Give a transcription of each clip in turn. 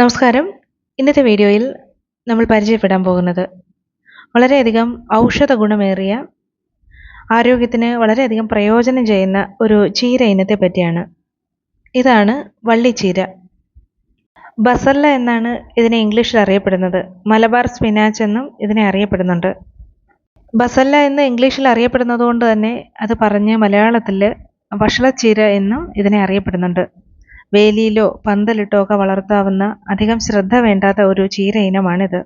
നമസ്കാരം. ഇന്നത്തെ വീഡിയോയിൽ നമ്മൾ പരിചയപ്പെടാൻ പോകുന്നത് വളരെയധികം ഔഷധ ഗുണമേറിയ ആരോഗ്യത്തിന് വളരെയധികം പ്രയോജനം ചെയ്യുന്ന ഒരു ചീര ഇനത്തെ പറ്റിയാണ്. ഇതാണ് വള്ളിച്ചീര. ബസല്ല എന്നാണ് ഇതിനെ ഇംഗ്ലീഷിൽ അറിയപ്പെടുന്നത്. മലബാർ സ്പിനാച്ച് എന്നും ഇതിനെ അറിയപ്പെടുന്നുണ്ട്. ബസല്ല എന്ന് ഇംഗ്ലീഷിൽ അറിയപ്പെടുന്നത് കൊണ്ട് തന്നെ അത് പറഞ്ഞ് മലയാളത്തിൽ വഷളച്ചീര എന്നും ഇതിനെ അറിയപ്പെടുന്നുണ്ട്. വേലിയിലോ പന്തലിട്ടോ ഒക്കെ വളർത്താവുന്ന അധികം ശ്രദ്ധ വേണ്ടാത്ത ഒരു ചീര ഇനമാണിത്.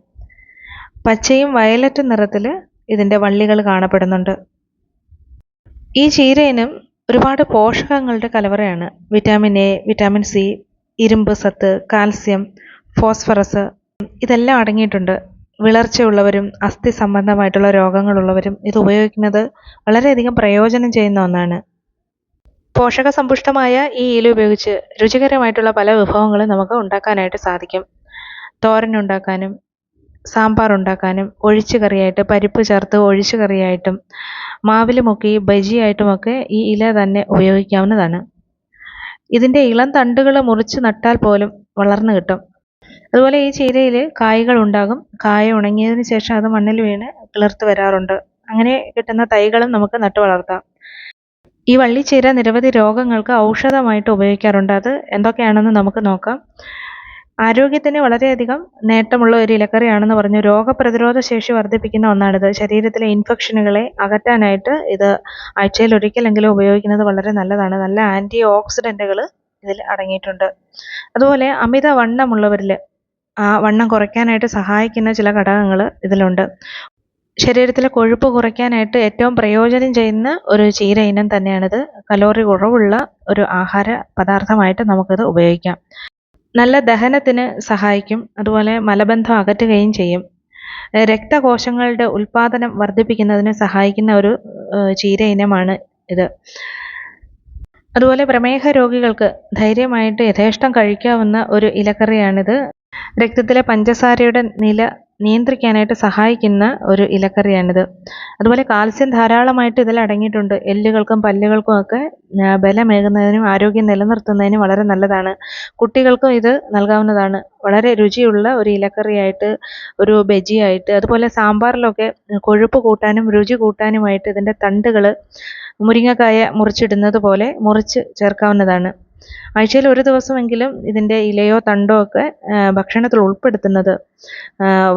പച്ചയും വയലറ്റ് നിറത്തിൽ ഇതിന്റെ വള്ളികൾ കാണപ്പെടുന്നുണ്ട്. ഈ ചീര ഇനം ഒരുപാട് പോഷകങ്ങളുടെ കലവറയാണ്. വിറ്റാമിൻ എ വിറ്റാമിൻ സി ഇരുമ്പ് സത്ത് കാൽസ്യം ഫോസ്ഫറസ് ഇതെല്ലാം അടങ്ങിയിട്ടുണ്ട്. വിളർച്ചയുള്ളവരും അസ്ഥി സംബന്ധമായിട്ടുള്ള രോഗങ്ങളുള്ളവരും ഇത് ഉപയോഗിക്കുന്നത് വളരെയധികം പ്രയോജനം ചെയ്യുന്ന ഒന്നാണ്. പോഷക സമ്പുഷ്ടമായ ഈ ഇല ഉപയോഗിച്ച് രുചികരമായിട്ടുള്ള പല വിഭവങ്ങളും നമുക്ക് ഉണ്ടാക്കാനായിട്ട് സാധിക്കും. തോരൻ ഉണ്ടാക്കാനും സാമ്പാർ ഉണ്ടാക്കാനും ഒഴിച്ചു കറിയായിട്ട് പരിപ്പ് ചേർത്ത് ഒഴിച്ചു കറിയായിട്ടും മാവിൽ മുക്കി ബജിയായിട്ടുമൊക്കെ ഈ ഇല തന്നെ ഉപയോഗിക്കാവുന്നതാണ്. ഇതിന്റെ ഇളം തണ്ടുകൾ മുറിച്ച് നട്ടാൽ പോലും വളർന്നു കിട്ടും. അതുപോലെ ഈ ചീരയിൽ കായകൾ ഉണ്ടാകും. കായ ഉണങ്ങിയതിന് ശേഷം അത് മണ്ണിൽ വീണ് കിളിർത്ത് വരാറുണ്ട്. അങ്ങനെ കിട്ടുന്ന തൈകളും നമുക്ക് നട്ടു വളർത്താം ഈ വള്ളിച്ചീര നിരവധി രോഗങ്ങൾക്ക് ഔഷധമായിട്ട് ഉപയോഗിക്കാറുണ്ട്. അത് എന്തൊക്കെയാണെന്ന് നമുക്ക് നോക്കാം. ആരോഗ്യത്തിന് വളരെയധികം നേട്ടമുള്ള ഒരു ഇലക്കറിയാണെന്ന് പറഞ്ഞു. രോഗപ്രതിരോധ ശേഷി വർദ്ധിപ്പിക്കുന്ന ഒന്നാണിത്. ശരീരത്തിലെ ഇൻഫെക്ഷനുകളെ അകറ്റാനായിട്ട് ഇത് ആഴ്ചയിൽ ഒരിക്കലെങ്കിലും ഉപയോഗിക്കുന്നത് വളരെ നല്ലതാണ്. നല്ല ആന്റി ഓക്സിഡന്റുകൾ ഇതിൽ അടങ്ങിയിട്ടുണ്ട്. അതുപോലെ അമിത വണ്ണമുള്ളവരിൽ ആ വണ്ണം കുറയ്ക്കാനായിട്ട് സഹായിക്കുന്ന ചില ഘടകങ്ങൾ ഇതിലുണ്ട്. ശരീരത്തിലെ കൊഴുപ്പ് കുറയ്ക്കാനായിട്ട് ഏറ്റവും പ്രയോജനം ചെയ്യുന്ന ഒരു ചീര ഇനം തന്നെയാണിത്. കലോറി കുറവുള്ള ഒരു ആഹാര പദാർത്ഥമായിട്ട് നമുക്കിത് ഉപയോഗിക്കാം. നല്ല ദഹനത്തിന് സഹായിക്കും. അതുപോലെ മലബന്ധം അകറ്റുകയും ചെയ്യും. രക്തകോശങ്ങളുടെ ഉൽപാദനം വർദ്ധിപ്പിക്കുന്നതിന് സഹായിക്കുന്ന ഒരു ചീര ഇനമാണ് ഇത്. അതുപോലെ പ്രമേഹ രോഗികൾക്ക് ധൈര്യമായിട്ട് യഥേഷ്ടം കഴിക്കാവുന്ന ഒരു ഇലക്കറിയാണിത്. രക്തത്തിലെ പഞ്ചസാരയുടെ നില നിയന്ത്രിക്കാനായിട്ട് സഹായിക്കുന്ന ഒരു ഇലക്കറിയാണിത്. അതുപോലെ കാൽസ്യം ധാരാളമായിട്ട് ഇതിൽ അടങ്ങിയിട്ടുണ്ട്. എല്ലുകൾക്കും പല്ലുകൾക്കും ഒക്കെ ബലമേകുന്നതിനും ആരോഗ്യം നിലനിർത്തുന്നതിനും വളരെ നല്ലതാണ്. കുട്ടികൾക്കും ഇത് നൽകാവുന്നതാണ്. വളരെ രുചിയുള്ള ഒരു ഇലക്കറിയായിട്ട് ഒരു ബജിയായിട്ട് അതുപോലെ സാമ്പാറിലൊക്കെ കൊഴുപ്പ് കൂട്ടാനും രുചി കൂട്ടാനുമായിട്ട് ഇതിന്റെ തണ്ടുകൾ മുരിങ്ങക്കായ മുറിച്ചിടുന്നത് പോലെ മുറിച്ച് ചേർക്കാവുന്നതാണ്. ആഴ്ചയിൽ ഒരു ദിവസമെങ്കിലും ഇതിന്റെ ഇലയോ തണ്ടോ ഒക്കെ ഭക്ഷണത്തിൽ ഉൾപ്പെടുത്തുന്നത്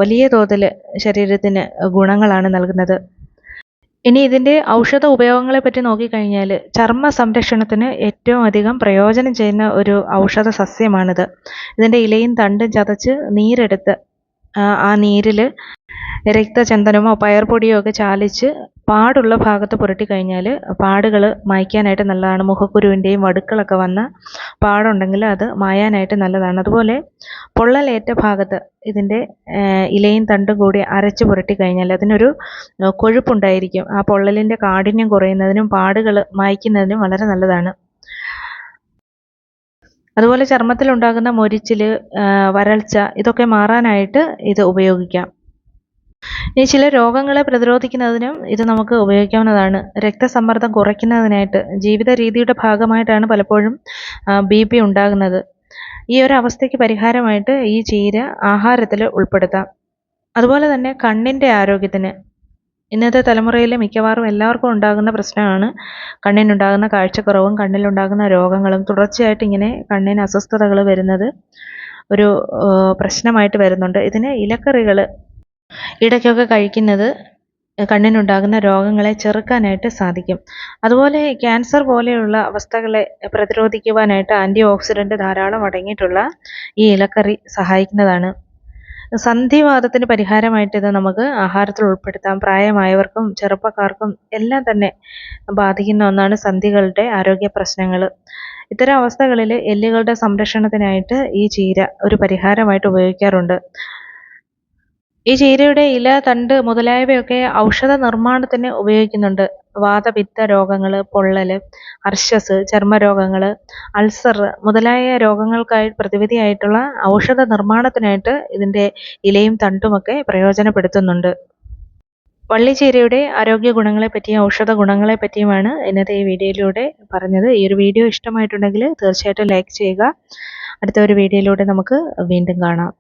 വലിയ തോതിൽ ശരീരത്തിന് ഗുണങ്ങളാണ് നൽകുന്നത്. ഇനി ഇതിന്റെ ഔഷധ ഉപയോഗങ്ങളെ പറ്റി നോക്കിക്കഴിഞ്ഞാൽ ചർമ്മ സംരക്ഷണത്തിന് ഏറ്റവും അധികം പ്രയോജനം ചെയ്യുന്ന ഒരു ഔഷധ സസ്യമാണിത്. ഇതിന്റെ ഇലയും തണ്ടും ചതച്ച് നീരെടുത്ത് ആ നീരിൽ രക്തചന്ദനമോ പയർപ്പൊടിയോ ഒക്കെ ചാലിച്ച് പാടുള്ള ഭാഗത്ത് പുരട്ടി കഴിഞ്ഞാൽ പാടുകൾ മായ്ക്കാനായിട്ട് നല്ലതാണ്. മുഖക്കുരുവിന്റെയും വടുക്കളൊക്കെ വന്ന പാടുണ്ടെങ്കിൽ അത് മായാനായിട്ട് നല്ലതാണ്. അതുപോലെ പൊള്ളലേറ്റ ഭാഗത്ത് ഇതിന്റെ ഇലയും തണ്ടും കൂടി അരച്ച് പുരട്ടി കഴിഞ്ഞാൽ അതിനൊരു കൊഴുപ്പുണ്ടായിരിക്കും. ആ പൊള്ളലിന്റെ കാഠിന്യം കുറയുന്നതിനും പാടുകൾ മായ്ക്കുന്നതിനും വളരെ നല്ലതാണ്. അതുപോലെ ചർമ്മത്തിലുണ്ടാകുന്ന മൊരിച്ചിൽ വരൾച്ച ഇതൊക്കെ മാറാനായിട്ട് ഇത് ഉപയോഗിക്കാം. ഇനി ചില രോഗങ്ങളെ പ്രതിരോധിക്കുന്നതിനും ഇത് നമുക്ക് ഉപയോഗിക്കാവുന്നതാണ്. രക്തസമ്മർദ്ദം കുറയ്ക്കുന്നതിനായിട്ട് ജീവിത രീതിയുടെ ഭാഗമായിട്ടാണ് പലപ്പോഴും ബി പി ഉണ്ടാകുന്നത്. ഈ ഒരു അവസ്ഥയ്ക്ക് പരിഹാരമായിട്ട് ഈ ചീര ആഹാരത്തിൽ ഉൾപ്പെടുത്താം. അതുപോലെ തന്നെ കണ്ണിന്റെ ആരോഗ്യത്തിന്. ഇന്നത്തെ തലമുറയിൽ മിക്കവാറും എല്ലാവർക്കും ഉണ്ടാകുന്ന പ്രശ്നമാണ് കണ്ണിനുണ്ടാകുന്ന കാഴ്ചക്കുറവും കണ്ണിലുണ്ടാകുന്ന രോഗങ്ങളും തുടർച്ചയായിട്ട് ഇങ്ങനെ കണ്ണിന് അസ്വസ്ഥതകൾ വരുന്നത് ഒരു പ്രശ്നമായിട്ട് വരുന്നുണ്ട്. ഇതിന് ഇലക്കറികൾ ഇടയ്ക്കൊക്കെ കഴിക്കുന്നത് കണ്ണിനുണ്ടാകുന്ന രോഗങ്ങളെ ചെറുക്കാനായിട്ട് സാധിക്കും. അതുപോലെ ക്യാൻസർ പോലെയുള്ള അവസ്ഥകളെ പ്രതിരോധിക്കുവാനായിട്ട് ആന്റി ഓക്സിഡന്റ് ധാരാളം അടങ്ങിയിട്ടുള്ള ഈ ഇലക്കറി സഹായിക്കുന്നതാണ്. സന്ധിവാദത്തിന് പരിഹാരമായിട്ട് ഇത് നമുക്ക് ആഹാരത്തിൽ ഉൾപ്പെടുത്താം. പ്രായമായവർക്കും ചെറുപ്പക്കാർക്കും എല്ലാം തന്നെ ബാധിക്കുന്ന ഒന്നാണ് സന്ധികളുടെ ആരോഗ്യ പ്രശ്നങ്ങൾ. ഇത്തരം അവസ്ഥകളിൽ എല്ലുകളുടെ സംരക്ഷണത്തിനായിട്ട് ഈ ചീര ഒരു പരിഹാരമായിട്ട് ഉപയോഗിക്കാറുണ്ട്. ഈ ചീരയുടെ ഇല തണ്ട് മുതലായവയൊക്കെ ഔഷധ നിർമ്മാണത്തിന് ഉപയോഗിക്കുന്നുണ്ട്. വാതപിത്ത രോഗങ്ങൾ പൊള്ളൽ അർശസ് ചർമ്മരോഗങ്ങൾ അൾസർ മുതലായ രോഗങ്ങൾക്കായി പ്രതിവിധിയായിട്ടുള്ള ഔഷധ നിർമ്മാണത്തിനായിട്ട് ഇതിന്റെ ഇലയും തണ്ടുമൊക്കെ പ്രയോജനപ്പെടുത്തുന്നുണ്ട്. വള്ളിച്ചീരയുടെ ആരോഗ്യ ഗുണങ്ങളെ പറ്റിയും ഔഷധ ഗുണങ്ങളെ പറ്റിയുമാണ് ഇന്നത്തെ ഈ വീഡിയോയിലൂടെ പറഞ്ഞത്. ഈ ഒരു വീഡിയോ ഇഷ്ടമായിട്ടുണ്ടെങ്കിൽ തീർച്ചയായിട്ടും ലൈക്ക് ചെയ്യുക. അടുത്ത ഒരു വീഡിയോയിലൂടെ നമുക്ക് വീണ്ടും കാണാം.